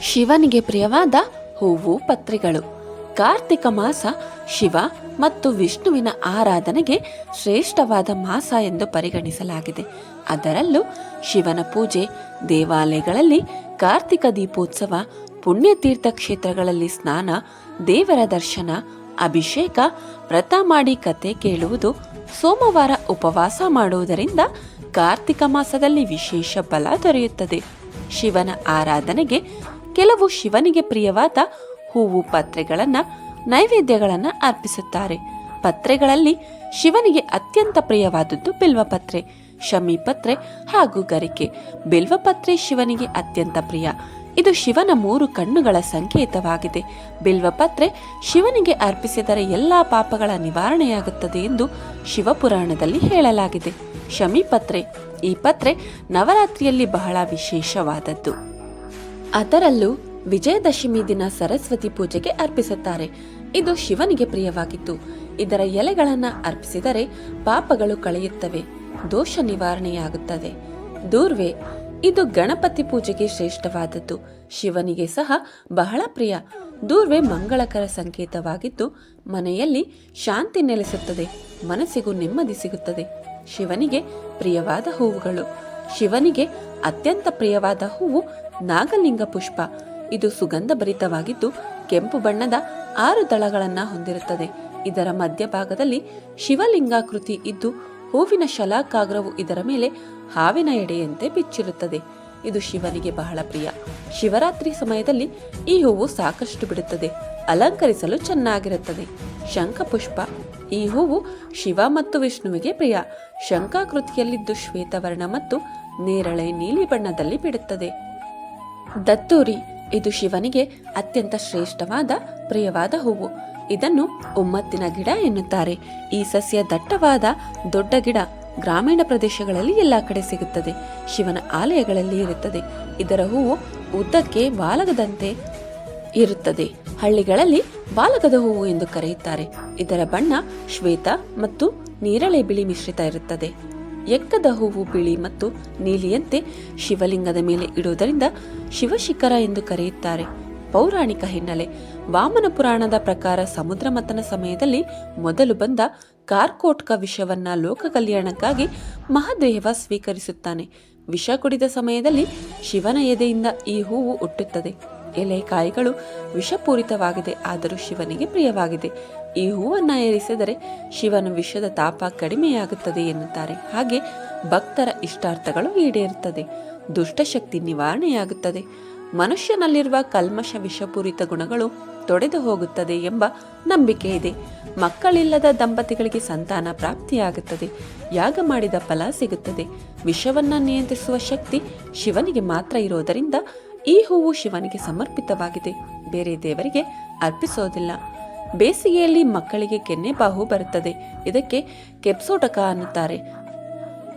ಶಿವನಿಗೆ ಪ್ರಿಯವಾದ ಹೂವು ಪತ್ರಿಗಳು. ಕಾರ್ತಿಕ ಮಾಸ ಶಿವ ಮತ್ತು ವಿಷ್ಣುವಿನ ಆರಾಧನೆಗೆ ಶ್ರೇಷ್ಠವಾದ ಮಾಸ ಎಂದು ಪರಿಗಣಿಸಲಾಗಿದೆ. ಅದರಲ್ಲೂ ಶಿವನ ಪೂಜೆ, ದೇವಾಲಯಗಳಲ್ಲಿ ಕಾರ್ತಿಕ ದೀಪೋತ್ಸವ, ಪುಣ್ಯತೀರ್ಥ ಕ್ಷೇತ್ರಗಳಲ್ಲಿ ಸ್ನಾನ, ದೇವರ ದರ್ಶನ, ಅಭಿಷೇಕ, ವ್ರತ ಮಾಡಿ ಕತೆ ಕೇಳುವುದು, ಸೋಮವಾರ ಉಪವಾಸ ಮಾಡುವುದರಿಂದ ಕಾರ್ತಿಕ ಮಾಸದಲ್ಲಿ ವಿಶೇಷ ಬಲ ದೊರೆಯುತ್ತದೆ. ಶಿವನ ಆರಾಧನೆಗೆ ಕೆಲವು ಶಿವನಿಗೆ ಪ್ರಿಯವಾದ ಹೂವು ಪತ್ರೆಗಳನ್ನು, ನೈವೇದ್ಯಗಳನ್ನು ಅರ್ಪಿಸುತ್ತಾರೆ. ಪತ್ರೆಗಳಲ್ಲಿ ಶಿವನಿಗೆ ಅತ್ಯಂತ ಪ್ರಿಯವಾದದ್ದು ಬಿಲ್ವಪತ್ರೆ ಶಮೀಪತ್ರೆ ಹಾಗೂ ಗರಿಕೆ. ಬಿಲ್ವಪತ್ರೆ ಶಿವನಿಗೆ ಅತ್ಯಂತ ಪ್ರಿಯ. ಇದು ಶಿವನ ಮೂರು ಕಣ್ಣುಗಳ ಸಂಕೇತವಾಗಿದೆ. ಬಿಲ್ವಪತ್ರೆ ಶಿವನಿಗೆ ಅರ್ಪಿಸಿದರೆ ಎಲ್ಲಾ ಪಾಪಗಳ ನಿವಾರಣೆಯಾಗುತ್ತದೆ ಎಂದು ಶಿವಪುರಾಣದಲ್ಲಿ ಹೇಳಲಾಗಿದೆ. ಶಮೀಪತ್ರೆ ಈ ಪತ್ರೆ ನವರಾತ್ರಿಯಲ್ಲಿ ಬಹಳ ವಿಶೇಷವಾದದ್ದು. ಅದರಲ್ಲೂ ವಿಜಯದಶಮಿ ದಿನ ಸರಸ್ವತಿ ಪೂಜೆಗೆ ಅರ್ಪಿಸುತ್ತಾರೆ. ಇದು ಶಿವನಿಗೆ ಪ್ರಿಯವಾಗಿತ್ತು. ಇದರ ಎಲೆಗಳನ್ನು ಅರ್ಪಿಸಿದರೆ ಪಾಪಗಳು ಕಳೆಯುತ್ತವೆ. ದೋಷ ನಿವಾರಣೆಯಾಗುತ್ತದೆ. ದೂರ್ವೆ, ಇದು ಗಣಪತಿ ಪೂಜೆಗೆ ಶ್ರೇಷ್ಠವಾದದ್ದು. ಶಿವನಿಗೆ ಸಹ ಬಹಳ ಪ್ರಿಯ. ದೂರ್ವೆ ಮಂಗಳಕರ ಸಂಕೇತವಾಗಿದ್ದು, ಮನೆಯಲ್ಲಿ ಶಾಂತಿ ನೆಲೆಸುತ್ತದೆ. ಮನಸ್ಸಿಗೂ ನೆಮ್ಮದಿ ಸಿಗುತ್ತದೆ. ಶಿವನಿಗೆ ಪ್ರಿಯವಾದ ಹೂವುಗಳು. ಶಿವನಿಗೆ ಅತ್ಯಂತ ಪ್ರಿಯವಾದ ಹೂವು ನಾಗಲಿಂಗ ಪುಷ್ಪ. ಇದು ಸುಗಂಧ ಭರಿತವಾಗಿದ್ದು ಕೆಂಪು ಬಣ್ಣದ ಆರು ದಳಗಳನ್ನು ಹೊಂದಿರುತ್ತದೆ. ಇದರ ಮಧ್ಯಭಾಗದಲ್ಲಿ ಶಿವಲಿಂಗಾಕೃತಿ ಇದ್ದು ಹೂವಿನ ಶಲಾಕಾಗ್ರವು ಇದರ ಮೇಲೆ ಹಾವಿನ ಎಡೆಯಂತೆ ಬಿಚ್ಚಿರುತ್ತದೆ. ಇದು ಶಿವನಿಗೆ ಬಹಳ ಪ್ರಿಯ. ಶಿವರಾತ್ರಿ ಸಮಯದಲ್ಲಿ ಈ ಹೂವು ಸಾಕಷ್ಟು ಬಿಡುತ್ತದೆ. ಅಲಂಕರಿಸಲು ಚೆನ್ನಾಗಿರುತ್ತದೆ. ಶಂಖಪುಷ್ಪ ಈ ಹೂವು ಶಿವ ಮತ್ತು ವಿಷ್ಣುವಿಗೆ ಪ್ರಿಯ. ಶಂಕಾಕೃತಿಯಲ್ಲಿದ್ದು ಶ್ವೇತವರ್ಣ ಮತ್ತು ನೇರಳೆ ನೀಲಿ ಬಣ್ಣದಲ್ಲಿ ಬಿಡುತ್ತದೆ. ದತ್ತೂರಿ, ಇದು ಶಿವನಿಗೆ ಅತ್ಯಂತ ಶ್ರೇಷ್ಠವಾದ, ಪ್ರಿಯವಾದ ಹೂವು. ಇದನ್ನು ಉಮ್ಮತ್ತಿನ ಗಿಡ ಎನ್ನುತ್ತಾರೆ. ಈ ಸಸ್ಯ ದಟ್ಟವಾದ, ದೊಡ್ಡ ಗಿಡ ಗ್ರಾಮೀಣ ಪ್ರದೇಶಗಳಲ್ಲಿ ಎಲ್ಲ ಕಡೆ ಸಿಗುತ್ತದೆ. ಶಿವನ ಆಲಯಗಳಲ್ಲಿ ಇರುತ್ತದೆ. ಇದರ ಹೂವು ಉದ್ದಕ್ಕೆ ಬಾಲಗದಂತೆ ಇರುತ್ತದೆ. ಹಳ್ಳಿಗಳಲ್ಲಿ ಬಾಲಕದ ಹೂವು ಎಂದು ಕರೆಯುತ್ತಾರೆ. ಇದರ ಬಣ್ಣ ಶ್ವೇತ ಮತ್ತು ನೀರಳೆ ಬಿಳಿ ಮಿಶ್ರಿತ ಇರುತ್ತದೆ. ಎಕ್ಕದ ಹೂವು ಬಿಳಿ ಮತ್ತು ನೀಲಿಯಂತೆ ಶಿವಲಿಂಗದ ಮೇಲೆ ಇಡುವುದರಿಂದ ಶಿವಶಿಖರ ಎಂದು ಕರೆಯುತ್ತಾರೆ. ಪೌರಾಣಿಕ ಹಿನ್ನೆಲೆ, ವಾಮನ ಪುರಾಣದ ಪ್ರಕಾರ ಸಮುದ್ರ ಮಥನ ಸಮಯದಲ್ಲಿ ಮೊದಲು ಬಂದ ಕಾರ್ಕೋಟ್ಕ ವಿಷವನ್ನ ಲೋಕ ಕಲ್ಯಾಣಕ್ಕಾಗಿ ಮಹಾದೇವ ಸ್ವೀಕರಿಸುತ್ತಾನೆ. ವಿಷ ಕುಡಿದ ಸಮಯದಲ್ಲಿ ಶಿವನ ಎದೆಯಿಂದ ಈ ಹೂವು ಹುಟ್ಟುತ್ತದೆ. ಎಲೆ ಕಾಯಿಗಳು ವಿಷಪೂರಿತವಾಗಿದೆ, ಆದರೂ ಶಿವನಿಗೆ ಪ್ರಿಯವಾಗಿದೆ. ಈ ಹೂವನ್ನು ಏರಿಸಿದರೆ ಶಿವನ ವಿಷದ ತಾಪ ಕಡಿಮೆಯಾಗುತ್ತದೆ ಎನ್ನುತ್ತಾರೆ. ಹಾಗೆ ಭಕ್ತರ ಇಷ್ಟಾರ್ಥಗಳು ಈಡೇರುತ್ತದೆ, ದುಷ್ಟಶಕ್ತಿ ನಿವಾರಣೆಯಾಗುತ್ತದೆ. ಮನುಷ್ಯನಲ್ಲಿರುವ ಕಲ್ಮಶ ವಿಷಪೂರಿತ ಗುಣಗಳು ತೊಡೆದು ಹೋಗುತ್ತದೆ ಎಂಬ ನಂಬಿಕೆ ಇದೆ. ಮಕ್ಕಳಿಲ್ಲದ ದಂಪತಿಗಳಿಗೆ ಸಂತಾನ ಪ್ರಾಪ್ತಿಯಾಗುತ್ತದೆ, ಯಾಗ ಮಾಡಿದ ಫಲ ಸಿಗುತ್ತದೆ. ವಿಷವನ್ನು ನಿಯಂತ್ರಿಸುವ ಶಕ್ತಿ ಶಿವನಿಗೆ ಮಾತ್ರ ಇರೋದರಿಂದ ಈ ಹೂವು ಶಿವನಿಗೆ ಸಮರ್ಪಿತವಾಗಿದೆ. ಬೇರೆ ದೇವರಿಗೆ ಅರ್ಪಿಸೋದಿಲ್ಲ. ಬೇಸಿಗೆಯಲ್ಲಿ ಮಕ್ಕಳಿಗೆ ಕೆನ್ನೆ ಬಾಹು ಬರುತ್ತದೆ. ಇದಕ್ಕೆ ಕೆಪ್ಸೋಟಕ ಅನ್ನುತ್ತಾರೆ.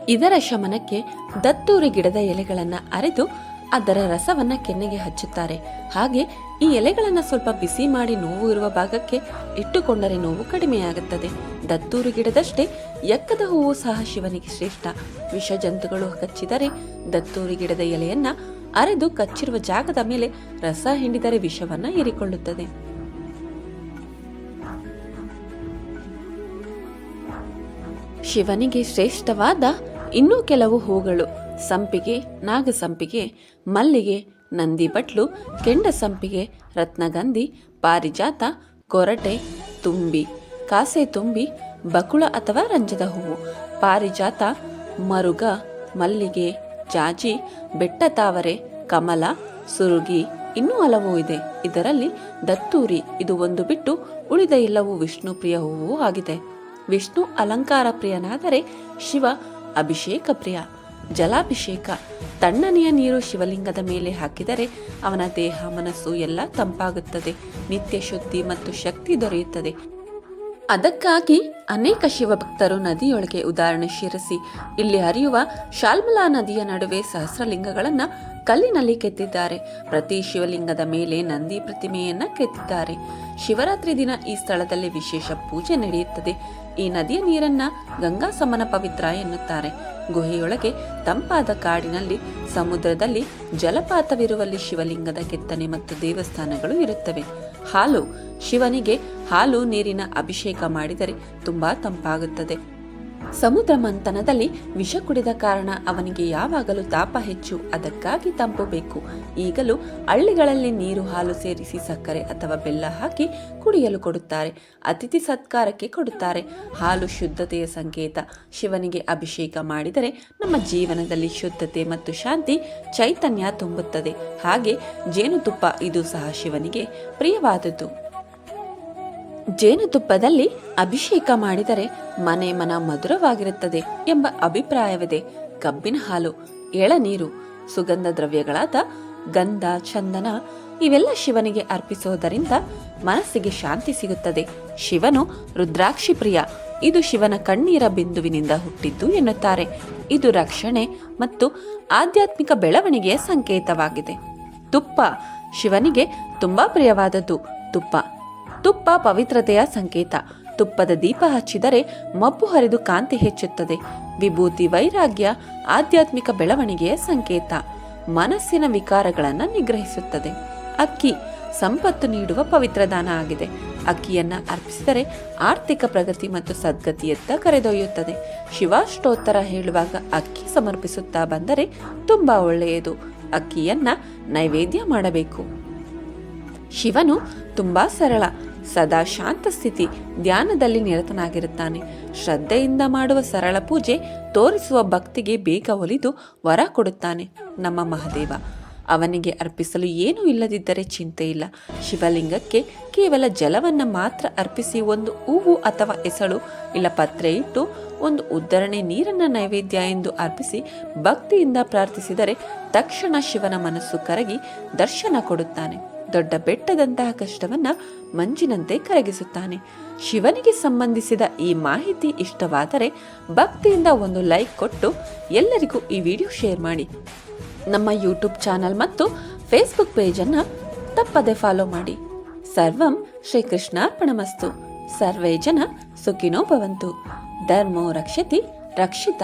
ಇದರ ಶಮನಕ್ಕೆ ದತ್ತೂರಿ ಗಿಡದ ಎಲೆಗಳನ್ನು ಅರೆದು ಅದರ ರಸವನ್ನ ಕೆನ್ನೆಗೆ ಹಚ್ಚುತ್ತಾರೆ. ಹಾಗೆ ಈ ಎಲೆಗಳನ್ನು ಸ್ವಲ್ಪ ಬಿಸಿ ಮಾಡಿ ನೋವು ಇರುವ ಭಾಗಕ್ಕೆ ಇಟ್ಟುಕೊಂಡರೆ ನೋವು ಕಡಿಮೆಯಾಗುತ್ತದೆ. ದತ್ತೂರು ಗಿಡದಷ್ಟೇ ಎಕ್ಕದ ಹೂವು ಸಹ ಶಿವನಿಗೆ ಶ್ರೇಷ್ಠ. ವಿಷ ಜಂತುಗಳು ಕಚ್ಚಿದರೆ ದತ್ತೂರಿ ಗಿಡದ ಎಲೆಯನ್ನ ಅರೆದು ಕಚ್ಚಿರುವ ಜಾಗದ ಮೇಲೆ ರಸ ಹಿಂಡಿದರೆ ವಿಷವನ್ನ ಹೀರಿಕೊಳ್ಳುತ್ತದೆ. ಶಿವನಿಗೆ ಶ್ರೇಷ್ಠವಾದ ಇನ್ನೂ ಕೆಲವು ಹೂಗಳು, ಸಂಪಿಗೆ, ನಾಗಸಂಪಿಗೆ, ಮಲ್ಲಿಗೆ ನಂದಿ ಬಟ್ಲು ಕೆಂಡ ಸಂಪಿಗೆ ರತ್ನಗಂಧಿ, ಪಾರಿಜಾತ, ಕೊರಟೆ, ತುಂಬಿ ಕಾಸೆ ತುಂಬಿ ಬಕುಳ ಅಥವಾ ರಂಜದ ಹೂವು, ಪಾರಿಜಾತ, ಮರುಗ, ಮಲ್ಲಿಗೆ ಜಾಜಿ ಬೆಟ್ಟ ತಾವರೆ ಕಮಲ, ಸುರುಗಿ ಇನ್ನೂ ಹಲವು ಇದೆ. ಇದರಲ್ಲಿ ದತ್ತೂರಿ, ಇದು ಒಂದು ಬಿಟ್ಟು ಉಳಿದ ಎಲ್ಲವೂ ವಿಷ್ಣು ಪ್ರಿಯ ಹೂವು ಆಗಿದೆ. ವಿಷ್ಣು ಅಲಂಕಾರ ಪ್ರಿಯನಾದರೆ ಶಿವ ಅಭಿಷೇಕ ಪ್ರಿಯ. ಜಲಾಭಿಷೇಕ, ತಣ್ಣನೆಯ ನೀರು ಶಿವಲಿಂಗದ ಮೇಲೆ ಹಾಕಿದರೆ ಅವನ ದೇಹ, ಮನಸ್ಸು ಎಲ್ಲ ತಂಪಾಗುತ್ತದೆ. ನಿತ್ಯ ಶುದ್ಧಿ ಮತ್ತು ಶಕ್ತಿ ದೊರೆಯುತ್ತದೆ. ಅದಕ್ಕಾಗಿ ಅನೇಕ ಶಿವಭಕ್ತರು ನದಿಯೊಳಗೆ ಉದಾಹರಣೆ ಶಿರಸಿ. ಇಲ್ಲಿ ಹರಿಯುವ ಶಾಲ್ಮಲಾ ನದಿಯ ನಡುವೆ ಸಹಸ್ರಲಿಂಗಗಳನ್ನ ಕಲ್ಲಿನಲ್ಲಿ ಕೆತ್ತಿದ್ದಾರೆ. ಪ್ರತಿ ಶಿವಲಿಂಗದ ಮೇಲೆ ನಂದಿ ಪ್ರತಿಮೆಯನ್ನ ಕೆತ್ತಿದ್ದಾರೆ. ಶಿವರಾತ್ರಿ ದಿನ ಈ ಸ್ಥಳದಲ್ಲಿ ವಿಶೇಷ ಪೂಜೆ ನಡೆಯುತ್ತದೆ. ಈ ನದಿಯ ನೀರನ್ನ ಗಂಗಾ ಸಮನ ಪವಿತ್ರ ಎನ್ನುತ್ತಾರೆ. ಗುಹೆಯೊಳಗೆ ತಂಪಾದ ಕಾಡಿನಲ್ಲಿ ಸಮುದ್ರದಲ್ಲಿ ಜಲಪಾತವಿರುವಲ್ಲಿ ಶಿವಲಿಂಗದ ಕೆತ್ತನೆ ಮತ್ತು ದೇವಸ್ಥಾನಗಳು ಇರುತ್ತವೆ. ಹಾಲು, ಶಿವನಿಗೆ ಹಾಲು ನೀರಿನ ಅಭಿಷೇಕ ಮಾಡಿದರೆ ತುಂಬಾ ತಂಪಾಗುತ್ತದೆ. ಸಮುದ್ರ ಮಂಥನದಲ್ಲಿ ವಿಷ ಕುಡಿದ ಕಾರಣ ಅವನಿಗೆ ಯಾವಾಗಲೂ ತಾಪ ಹೆಚ್ಚು. ಅದಕ್ಕಾಗಿ ತಂಪು ಬೇಕು. ಈಗಲೂ ಹಳ್ಳಿಗಳಲ್ಲಿ ನೀರು ಹಾಲು ಸೇರಿಸಿ ಸಕ್ಕರೆ ಅಥವಾ ಬೆಲ್ಲ ಹಾಕಿ ಕುಡಿಯಲು ಕೊಡುತ್ತಾರೆ. ಅತಿಥಿ ಸತ್ಕಾರಕ್ಕೆ ಕೊಡುತ್ತಾರೆ. ಹಾಲು ಶುದ್ಧತೆಯ ಸಂಕೇತ. ಶಿವನಿಗೆ ಅಭಿಷೇಕ ಮಾಡಿದರೆ ನಮ್ಮ ಜೀವನದಲ್ಲಿ ಶುದ್ಧತೆ ಮತ್ತು ಶಾಂತಿ ಚೈತನ್ಯ ತುಂಬುತ್ತದೆ. ಹಾಗೆ ಜೇನುತುಪ್ಪ, ಇದು ಸಹ ಶಿವನಿಗೆ ಪ್ರಿಯವಾದದ್ದು. ಜೇನುತುಪ್ಪದಲ್ಲಿ ಅಭಿಷೇಕ ಮಾಡಿದರೆ ಮನೆ ಮನ ಮಧುರವಾಗಿರುತ್ತದೆ ಎಂಬ ಅಭಿಪ್ರಾಯವಿದೆ. ಕಬ್ಬಿನ ಹಾಲು, ಎಳನೀರು, ಸುಗಂಧ ದ್ರವ್ಯಗಳಾದ ಗಂಧ, ಚಂದನ ಇವೆಲ್ಲ ಶಿವನಿಗೆ ಅರ್ಪಿಸೋದರಿಂದ ಮನಸ್ಸಿಗೆ ಶಾಂತಿ ಸಿಗುತ್ತದೆ. ಶಿವನು ರುದ್ರಾಕ್ಷಿ ಪ್ರಿಯ. ಇದು ಶಿವನ ಕಣ್ಣೀರ ಬಿಂದುವಿನಿಂದ ಹುಟ್ಟಿದ್ದು ಎನ್ನುತ್ತಾರೆ. ಇದು ರಕ್ಷಣೆ ಮತ್ತು ಆಧ್ಯಾತ್ಮಿಕ ಬೆಳವಣಿಗೆಯ ಸಂಕೇತವಾಗಿದೆ. ತುಪ್ಪ ಶಿವನಿಗೆ ತುಂಬಾ ಪ್ರಿಯವಾದದ್ದು. ತುಪ್ಪ ತುಪ್ಪ ಪವಿತ್ರತೆಯ ಸಂಕೇತ. ತುಪ್ಪದ ದೀಪ ಹಚ್ಚಿದರೆ ಮಬ್ಬು ಹರಿದು ಕಾಂತಿ ಹೆಚ್ಚುತ್ತದೆ. ವಿಭೂತಿ ವೈರಾಗ್ಯ ಆಧ್ಯಾತ್ಮಿಕ ಬೆಳವಣಿಗೆಯ ಸಂಕೇತ. ಮನಸ್ಸಿನ ವಿಕಾರಗಳನ್ನು ನಿಗ್ರಹಿಸುತ್ತದೆ. ಅಕ್ಕಿ ಸಂಪತ್ತು ನೀಡುವ ಪವಿತ್ರ ದಾನ ಆಗಿದೆ. ಅಕ್ಕಿಯನ್ನ ಅರ್ಪಿಸಿದರೆ ಆರ್ಥಿಕ ಪ್ರಗತಿ ಮತ್ತು ಸದ್ಗತಿಯತ್ತ ಕರೆದೊಯ್ಯುತ್ತದೆ. ಶಿವಾಷ್ಟೋತ್ತರ ಹೇಳುವಾಗ ಅಕ್ಕಿ ಸಮರ್ಪಿಸುತ್ತಾ ಬಂದರೆ ತುಂಬಾ ಒಳ್ಳೆಯದು. ಅಕ್ಕಿಯನ್ನ ನೈವೇದ್ಯ ಮಾಡಬೇಕು. ಶಿವನು ತುಂಬಾ ಸರಳ. ಸದಾ ಶಾಂತ ಸ್ಥಿತಿ, ಧ್ಯಾನದಲ್ಲಿ ನಿರತನಾಗಿರುತ್ತಾನೆ. ಶ್ರದ್ಧೆಯಿಂದ ಮಾಡುವ ಸರಳ ಪೂಜೆ, ತೋರಿಸುವ ಭಕ್ತಿಗೆ ಬೇಗ ಒಲಿದು ವರ ಕೊಡುತ್ತಾನೆ ನಮ್ಮ ಮಹದೇವ. ಅವನಿಗೆ ಅರ್ಪಿಸಲು ಏನೂ ಇಲ್ಲದಿದ್ದರೆ ಚಿಂತೆ ಇಲ್ಲ. ಶಿವಲಿಂಗಕ್ಕೆ ಕೇವಲ ಜಲವನ್ನು ಮಾತ್ರ ಅರ್ಪಿಸಿ ಒಂದು ಹೂವು ಅಥವಾ ಎಸಳು ಇಲ್ಲ, ಪತ್ರೆ ಇಟ್ಟು ಒಂದು ಉದ್ದರಣೆ ನೀರನ್ನು ನೈವೇದ್ಯ ಎಂದು ಅರ್ಪಿಸಿ ಭಕ್ತಿಯಿಂದ ಪ್ರಾರ್ಥಿಸಿದರೆ ತಕ್ಷಣ ಶಿವನ ಮನಸ್ಸು ಕರಗಿ ದರ್ಶನ ಕೊಡುತ್ತಾನೆ. ದೊಡ್ಡ ಬೆಟ್ಟದಂತಹ ಕಷ್ಟವನ್ನ ಮಂಜಿನಂತೆ ಕರಗಿಸುತ್ತಾನೆ. ಶಿವನಿಗೆ ಸಂಬಂಧಿಸಿದ ಈ ಮಾಹಿತಿ ಇಷ್ಟವಾದರೆ ಭಕ್ತಿಯಿಂದ ಒಂದು ಲೈಕ್ ಕೊಟ್ಟು ಎಲ್ಲರಿಗೂ ಈ ವಿಡಿಯೋ ಶೇರ್ ಮಾಡಿ. ನಮ್ಮ ಯೂಟ್ಯೂಬ್ ಚಾನಲ್ ಮತ್ತು ಫೇಸ್ಬುಕ್ ಪೇಜನ್ನು ತಪ್ಪದೆ ಫಾಲೋ ಮಾಡಿ. ಸರ್ವಂ ಶ್ರೀಕೃಷ್ಣಾರ್ಪಣಮಸ್ತು ಸರ್ವೇ ಜನ ಸುಖಿನೋ ಭವಂತು. ಧರ್ಮೋ ರಕ್ಷತಿ ರಕ್ಷಿತ.